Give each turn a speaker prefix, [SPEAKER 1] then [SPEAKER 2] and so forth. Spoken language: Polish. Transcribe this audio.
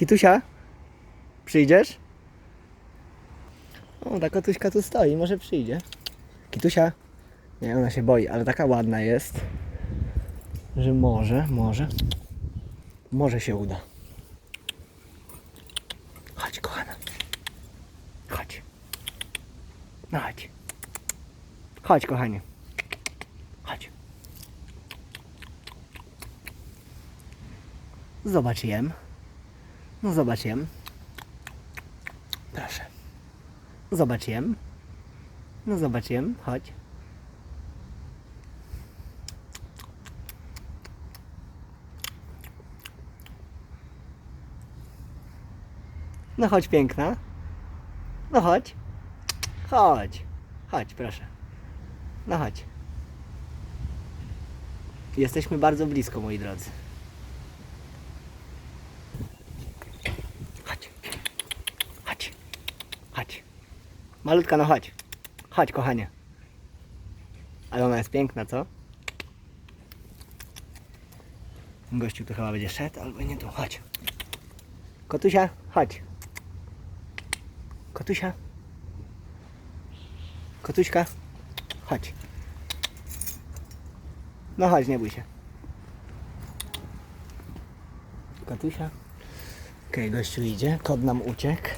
[SPEAKER 1] Kitusia? Przyjdziesz? O, ta kotuśka tu stoi, może przyjdzie. Kitusia? Nie, ona się boi, ale taka ładna jest, że może, może, może się uda. Chodź, kochana. Chodź. No chodź. Chodź, kochanie. Chodź. Zobacz jem. No zobacz jem. Proszę. Zobacz jem. No zobacz jem. Chodź. No chodź piękna. No chodź. Chodź. Chodź, proszę. No chodź. Jesteśmy bardzo blisko, moi drodzy. Chodź. Chodź. Chodź. Malutka, no chodź. Chodź, kochanie. Ale ona jest piękna, co? Gościu tu chyba będzie szedł, albo nie tu. Chodź. Kotusia, chodź. Kotusia. Kotuśka, chodź. No chodź, nie bój się. Kotusia. Okej, gościu idzie. Kod nam uciekł.